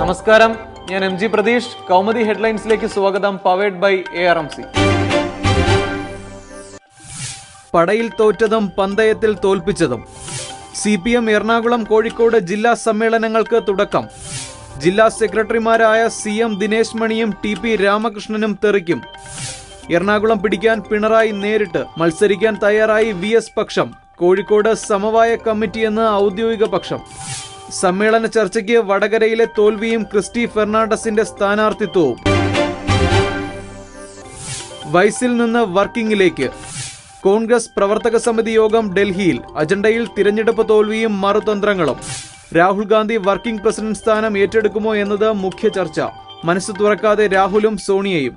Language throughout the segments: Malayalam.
നമസ്കാരം. ഞാൻ എം ജി പ്രതീഷ്. കൗമുദി ഹെഡ്ലൈൻസിലേക്ക് സ്വാഗതം. Powered by A R M C പടയിൽ തോറ്റതും പന്തയത്തിൽ തോൽപ്പിച്ചതും. C P M Ernakulam Kozhikode ജില്ലാ സമ്മേളനങ്ങൾക്ക് തുടക്കം. ജില്ലാ സെക്രട്ടറിമാരായ സി എം ദിനേശ് മണിയും ടി പി രാമകൃഷ്ണനും തെറിക്കും. എറണാകുളം പിടിക്കാൻ പിണറായി നേരിട്ട് മത്സരിക്കാൻ തയ്യാറായി വി എസ് പക്ഷം. കോഴിക്കോട് സമവായ കമ്മിറ്റി എന്ന് ഔദ്യോഗിക പക്ഷം. സമ്മേളന ചർച്ചയ്ക്ക് വടകരയിലെ തോൽവിയും ക്രിസ്റ്റി ഫെർണാണ്ടസിന്റെ സ്ഥാനാർത്ഥിത്വവും. വൈസിൽ നിന്ന് വർക്കിംഗിലേക്ക്. കോൺഗ്രസ് പ്രവർത്തക സമിതി യോഗം ഡൽഹിയിൽ. അജണ്ടയിൽ തിരഞ്ഞെടുപ്പ് തോൽവിയും മറുതന്ത്രങ്ങളും. രാഹുൽ ഗാന്ധി വർക്കിംഗ് പ്രസിഡന്റ് സ്ഥാനം ഏറ്റെടുക്കുമോ എന്നത് മുഖ്യ ചർച്ച. മനസ്സ് തുറക്കാതെ രാഹുലും സോണിയയും.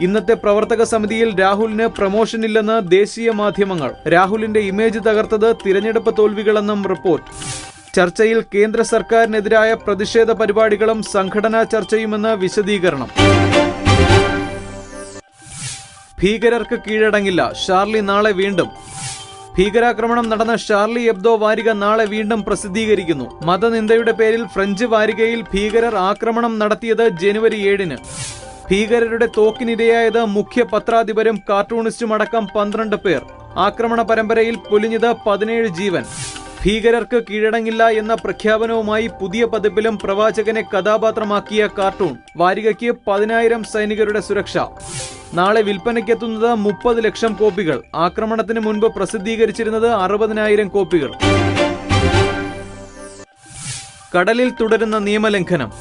ഇന്നത്തെ പ്രവർത്തക സമിതിയിൽ രാഹുലിന് പ്രമോഷൻ ഇല്ലെന്ന് ദേശീയ മാധ്യമങ്ങൾ. രാഹുലിന്റെ ഇമേജ് തകർത്തത് തിരഞ്ഞെടുപ്പ് തോൽവികളെന്നും റിപ്പോർട്ട്. ചർച്ചയിൽ കേന്ദ്ര സർക്കാരിനെതിരായ പ്രതിഷേധ പരിപാടികളും സംഘടനാ ചർച്ചയുമെന്ന് വിശദീകരണം. ഭീകരർക്ക് കീഴടങ്ങില്ല. ഷാർലി നാളെ വീണ്ടും. ഭീകരാക്രമണം നടന്ന ഷാർലി എബ്ദോ വാരിക നാളെ വീണ്ടും പ്രസിദ്ധീകരിക്കുന്നു. മതനിന്ദയുടെ പേരിൽ ഫ്രഞ്ച് വാരികയിൽ ഭീകരർ ആക്രമണം നടത്തിയത് ജനുവരി ഏഴിന്. ഭീകരരുടെ തോക്കിനിരയായത് മുഖ്യ പത്രാധിപരും കാർട്ടൂണിസ്റ്റുമടക്കം പന്ത്രണ്ട് പേർ. ആക്രമണ പരമ്പരയിൽ പൊലിഞ്ഞത് പതിനേഴ് ജീവൻ. ഭീകരർക്ക് കീഴടങ്ങില്ല എന്ന പ്രഖ്യാപനവുമായി പുതിയ പതിപ്പിലും പ്രവാചകനെ കഥാപാത്രമാക്കിയ കാർട്ടൂൺ. വാരികയ്ക്ക് പതിനായിരം സൈനികരുടെ സുരക്ഷ. നാളെ വിൽപ്പനയ്ക്കെത്തുന്നത് മുപ്പത് ലക്ഷം കോപ്പികൾ. ആക്രമണത്തിന് മുൻപ് പ്രസിദ്ധീകരിച്ചിരുന്നത് അറുപതിനായിരം കോപ്പികൾ. കടലിൽ തുടരുന്ന നിയമലംഘനം.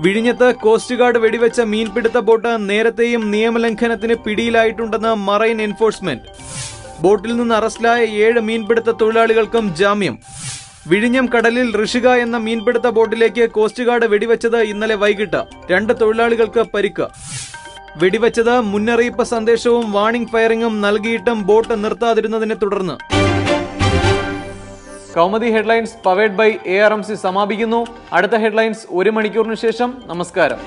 വിഴിഞ്ഞത്ത് കോസ്റ്റ് ഗാർഡ് വെടിവെച്ച മീൻപിടുത്ത ബോട്ട് നേരത്തെയും നിയമലംഘനത്തിന് പിടിയിലായിട്ടുണ്ടെന്ന് മറൈൻ എൻഫോഴ്സ്മെന്റ്. ബോട്ടിൽ നിന്ന് അറസ്റ്റിലായ ഏഴ് മീൻപിടുത്ത തൊഴിലാളികൾക്കും ജാമ്യം. വിഴിഞ്ഞം കടലിൽ ഋഷിക എന്ന മീൻപിടുത്ത ബോട്ടിലേക്ക് കോസ്റ്റ് ഗാർഡ് വെടിവെച്ചത് ഇന്നലെ വൈകിട്ട്. രണ്ട് തൊഴിലാളികൾക്ക് പരിക്ക്. വെടിവെച്ചത് മുന്നറിയിപ്പ് സന്ദേശവും വാണിംഗ് ഫയറിംഗും നൽകിയിട്ടും ബോട്ട് നിർത്താതിരുന്നതിനെ തുടർന്ന്. Kaumudi headlines powered by A R M C സമാപിക്കുന്നു. അടുത്ത ഹെഡ്ലൈൻസ് ഒരു മണിക്കൂറിന് ശേഷം. നമസ്കാരം.